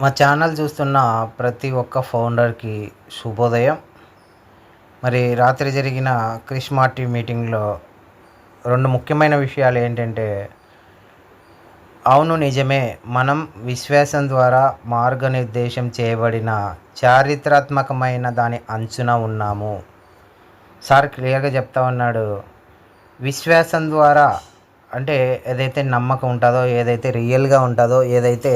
మా ఛానల్ చూస్తున్న ప్రతి ఒక్క ఫౌండర్కి శుభోదయం. మరి రాత్రి జరిగిన క్రిస్మార్టీ మీటింగ్లో రెండు ముఖ్యమైన విషయాలు ఏంటంటే అవును నిజమే మనం విశ్వాసం ద్వారా మార్గనిర్దేశం చేయబడిన చారిత్రాత్మకమైన దాని అంచున ఉన్నాము. సార్ క్లియర్గా చెప్తా ఉన్నాడు విశ్వాసం ద్వారా అంటే ఏదైతే నమ్మకం ఉంటుందో ఏదైతే రియల్గా ఉంటుందో ఏదైతే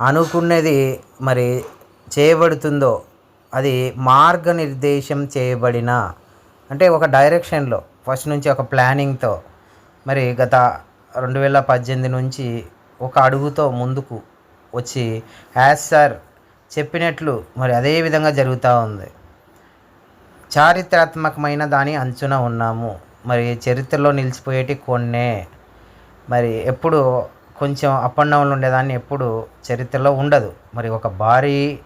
అనుకున్నది మరి చేయబడుతుందో అది మార్గనిర్దేశం చేయబడిన? అంటే ఒక డైరెక్షన్లో ఫస్ట్ నుంచి ఒక ప్లానింగ్తో మరి గత రెండు వేల పద్దెనిమిది నుంచి ఒక అడుగుతో ముందుకు వచ్చి యాజ్ సార్ చెప్పినట్లు మరి అదే విధంగా జరుగుతూ ఉంది. చారిత్రాత్మకమైన దాని అంచున ఉన్నాము. మరి చరిత్రలో నిలిచిపోయేటి కొన్నే. మరి ఎప్పుడు కొంచెం అప్ అండ్ డౌన్లు ఉండేదాన్ని ఎప్పుడు చరిత్రలో ఉండదు. మరి ఒక భారీ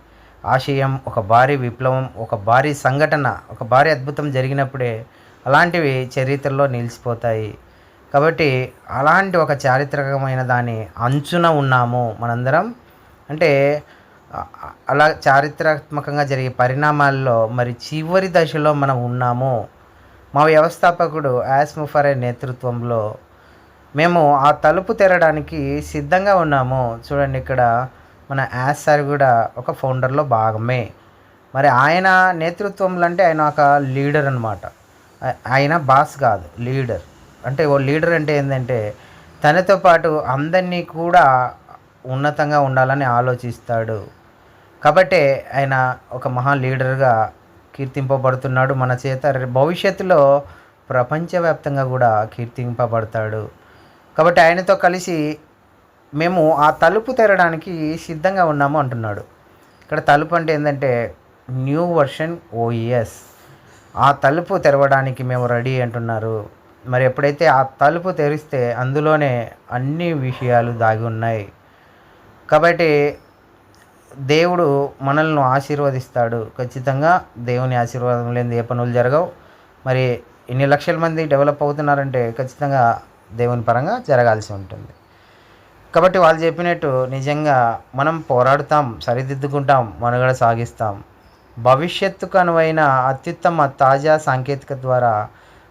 ఆశయం ఒక భారీ విప్లవం ఒక భారీ సంఘటన ఒక భారీ అద్భుతం జరిగినప్పుడే అలాంటివి చరిత్రలో నిలిచిపోతాయి. కాబట్టి అలాంటి ఒక చారిత్రకమైన దాని అంచున ఉన్నాము మనందరం. అంటే అలా చారిత్రాత్మకంగా జరిగే పరిణామాల్లో మరి చివరి దశలో మనం ఉన్నాము. మా వ్యవస్థాపకుడు యాస్ ముఫరే నేతృత్వంలో మేము ఆ తలుపు తెరడానికి సిద్ధంగా ఉన్నాము. చూడండి ఇక్కడ మన యాస్ సార్ కూడా ఒక ఫౌండర్లో భాగమే. మరి ఆయన నేతృత్వంలో అంటే ఆయన ఒక లీడర్ అనమాట ఆయన బాస్ కాదు లీడర్. అంటే ఓ లీడర్ అంటే ఏంటంటే తనతో పాటు అందరినీ కూడా ఉన్నతంగా ఉండాలని ఆలోచిస్తాడు. కాబట్టే ఆయన ఒక మహా లీడర్గా కీర్తింపబడుతున్నాడు. మన చేత భవిష్యత్తులో ప్రపంచవ్యాప్తంగా కూడా కీర్తింపబడతాడు. కాబట్టి ఆయనతో కలిసి మేము ఆ తలుపు తెరడానికి సిద్ధంగా ఉన్నాము అంటున్నాడు. ఇక్కడ తలుపు అంటే ఏంటంటే న్యూ వర్షన్ ఓఈఎస్ ఆ తలుపు తెరవడానికి మేము రెడీ అంటున్నారు. మరి ఎప్పుడైతే ఆ తలుపు తెరిస్తే అందులోనే అన్ని విషయాలు దాగి ఉన్నాయి. కాబట్టి దేవుడు మనల్ని ఆశీర్వదిస్తాడు. ఖచ్చితంగా దేవుని ఆశీర్వాదం లేని ఏ పనులు జరగవు. మరి ఇన్ని లక్షల మంది డెవలప్ అవుతున్నారంటే ఖచ్చితంగా దేవుని పరంగా జరగాల్సి ఉంటుంది. కాబట్టి వాళ్ళు చెప్పినట్టు నిజంగా మనం పోరాడుతాం సరిదిద్దుకుంటాం మనుగడ సాగిస్తాం. భవిష్యత్తుకు అనువైన అత్యుత్తమ తాజా సాంకేతిక ద్వారా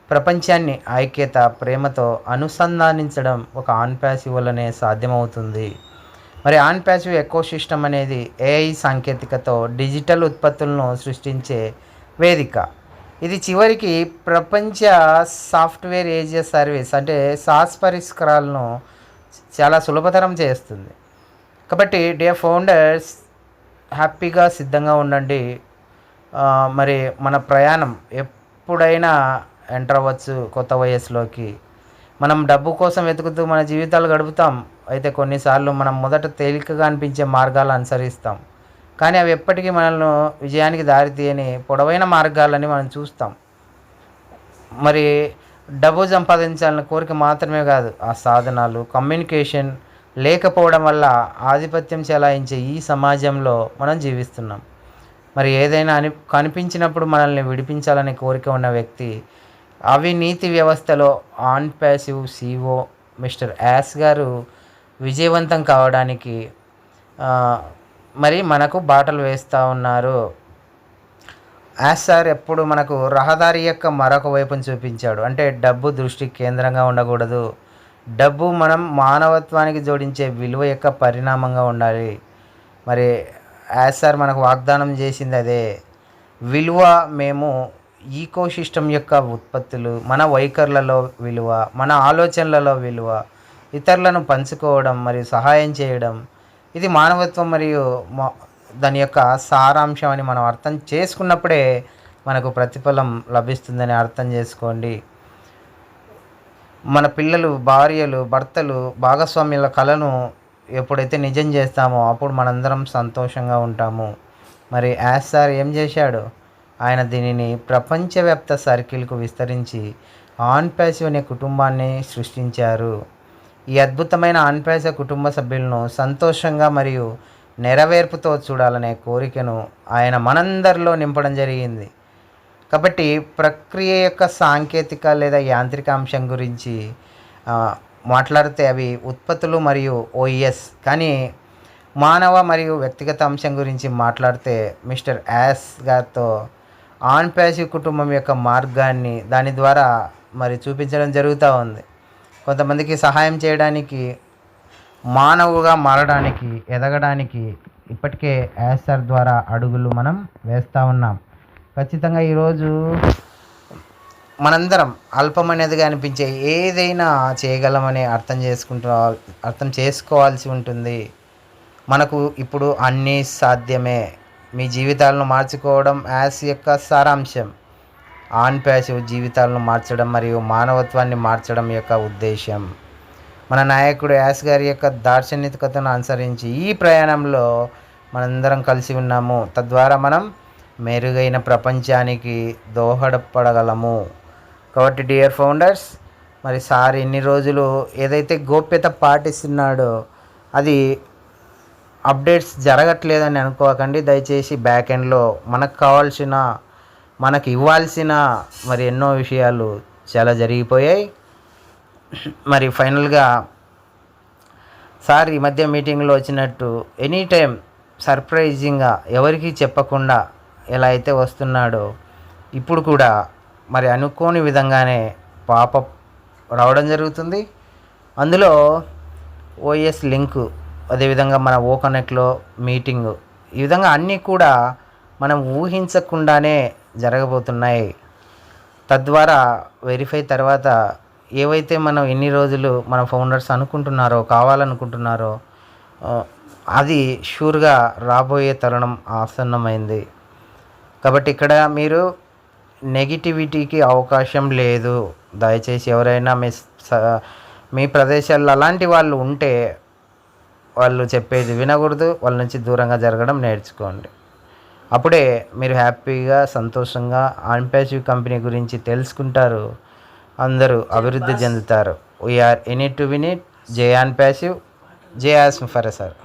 ప్రపంచాన్ని ఐక్యత ప్రేమతో అనుసంధానించడం ఒక ఆన్ ప్యాసివ్ వల్లనే సాధ్యమవుతుంది. మరి ఆన్ ప్యాసివ్ ఎకో సిస్టమ్ అనేది ఏఐ సాంకేతికతో డిజిటల్ ఉత్పత్తులను సృష్టించే వేదిక. ఇది చివరికి ప్రపంచ సాఫ్ట్వేర్ ఏజ్ సర్వీస్ అంటే సాస్ పరిష్కారాలను చాలా సులభతరం చేస్తుంది. కాబట్టి డే ఫౌండర్స్ హ్యాపీగా సిద్ధంగా ఉండండి. మరి మన ప్రయాణం ఎప్పుడైనా ఎంటర్ అవ్వచ్చు కొత్త వయసులోకి మనం డబ్బు కోసం వెతుకుతూ మన జీవితాలు గడుపుతాం. అయితే కొన్నిసార్లు మనం మొదట తేలికగా అనిపించే మార్గాలు అనుసరిస్తాం. కానీ అవి ఎప్పటికీ మనల్ని విజయానికి దారితీయని పొడవైన మార్గాలని మనం చూస్తాం. మరి డబ్బు సంపాదించాలన్న కోరిక మాత్రమే కాదు ఆ సాధనాలు కమ్యూనికేషన్ లేకపోవడం వల్ల ఆధిపత్యం చెలాయించే ఈ సమాజంలో మనం జీవిస్తున్నాం. మరి ఏదైనా అని కనిపించినప్పుడు మనల్ని విడిపించాలనే కోరిక ఉన్న వ్యక్తి అవినీతి వ్యవస్థలో on passive CEO mister Ash గారు విజయవంతం కావడానికి మరి మనకు బాటలు వేస్తూ ఉన్నారు. యాస్ సార్ ఎప్పుడు మనకు రహదారి యొక్క మరొక వైపును చూపించాడు. అంటే డబ్బు దృష్టి కేంద్రంగా ఉండకూడదు. డబ్బు మనం మానవత్వానికి జోడించే విలువ యొక్క పరిణామంగా ఉండాలి. మరి యాస్ సార్ మనకు వాగ్దానం చేసింది అదే. విలువ మేము ఈకో సిస్టమ్ యొక్క ఉత్పత్తులు మన వైఖరులలో విలువ మన ఆలోచనలలో విలువ ఇతరులను పంచుకోవడం మరియు సహాయం చేయడం ఇది మానవత్వం మరియు దాని యొక్క సారాంశం అని మనం అర్థం చేసుకున్నప్పుడే మనకు ప్రతిఫలం లభిస్తుందని అర్థం చేసుకోండి. మన పిల్లలు భార్యలు భర్తలు భాగస్వామ్యుల కళను ఎప్పుడైతే నిజం చేస్తామో అప్పుడు మనందరం సంతోషంగా ఉంటాము. మరి యాస్ సార్ ఏం చేశాడు? ఆయన దీనిని ప్రపంచవ్యాప్త సర్కిల్కు విస్తరించి ఆన్ ప్యాసివ్ అనే కుటుంబాన్ని సృష్టించారు. ఈ అద్భుతమైన ఆన్పేస కుటుంబ సభ్యులను సంతోషంగా మరియు నెరవేర్పుతో చూడాలనే కోరికను ఆయన మనందరిలో నింపడం జరిగింది. కాబట్టి ప్రక్రియ యొక్క సాంకేతిక లేదా యాంత్రిక అంశం గురించి మాట్లాడితే అవి ఉత్పత్తులు మరియు ఓఎస్ కానీ మానవ మరియు వ్యక్తిగత అంశం గురించి మాట్లాడితే మిస్టర్ యాస్ గారితో ఆన్ ప్యాసివ్ కుటుంబం యొక్క మార్గాన్ని దాని ద్వారా మరి చూపించడం జరుగుతూ ఉంది. కొంతమందికి సహాయం చేయడానికి మానవుగా మారడానికి ఎదగడానికి ఇప్పటికే యాసర్ ద్వారా అడుగులు మనం వేస్తూ ఉన్నాం. ఖచ్చితంగా ఈరోజు మనందరం అల్పమైనదిగా అనిపించే ఏదైనా చేయగలమని అర్థం చేసుకుంటూ అర్థం చేసుకోవాల్సి ఉంటుంది. మనకు ఇప్పుడు అన్నీ సాధ్యమే. మీ జీవితాలను మార్చుకోవడం యాస్ యొక్క సారాంశం. ఆన్ ప్యాసివ్ జీవితాలను మార్చడం మరియు మానవత్వాన్ని మార్చడం యొక్క ఉద్దేశం మన నాయకుడు యాస్ గారి యొక్క దార్శనికతను అనుసరించి ఈ ప్రయాణంలో మనందరం కలిసి ఉన్నాము. తద్వారా మనం మెరుగైన ప్రపంచానికి దోహదపడగలము. కాబట్టి డియర్ ఫౌండర్స్ మరి సార్ ఇన్ని రోజులు ఏదైతే గోప్యత పాటిస్తున్నాడో అది అప్డేట్స్ జరగట్లేదని అనుకోకండి. దయచేసి బ్యాక్ ఎండ్లో మనకు కావాల్సిన మనకు ఇవ్వాల్సిన మరి ఎన్నో విషయాలు చాలా జరిగిపోయాయి. మరి ఫైనల్గా సార్ ఈ మధ్య మీటింగ్లో వచ్చినట్టు ఎనీ టైం సర్ప్రైజింగ్గా ఎవరికీ చెప్పకుండా ఎలా అయితే వస్తున్నాడో ఇప్పుడు కూడా మరి అనుకోని విధంగానే పాప రావడం జరుగుతుంది. అందులో ఓఎస్ లింకు అదేవిధంగా మన ఓ కనెక్ట్లో మీటింగ్ ఈ విధంగా అన్నీ కూడా మనం ఊహించకుండానే జరగబోతున్నాయి. తద్వారా వెరిఫై తర్వాత ఏవైతే మనం ఎన్ని రోజులు మన ఫౌండర్స్ అనుకుంటున్నారో కావాలనుకుంటున్నారో అది షూర్గా రాబోయే తరుణం ఆసన్నమైంది. కాబట్టి ఇక్కడ మీరు నెగిటివిటీకి అవకాశం లేదు. దయచేసి ఎవరైనా మీ స- మీ ప్రదేశాల్లో అలాంటి వాళ్ళు ఉంటే వాళ్ళు చెప్పేది వినకూడదు. వాళ్ళ నుంచి దూరంగా జరగడం నేర్చుకోండి. అప్పుడే మీరు హ్యాపీగా సంతోషంగా అన్పాసివ్ కంపెనీ గురించి తెలుసుకుంటారు. అందరూ అభివృద్ధి చెందుతారు. We are it to win it J onpassive జే ఆస్ ఫర్ సార్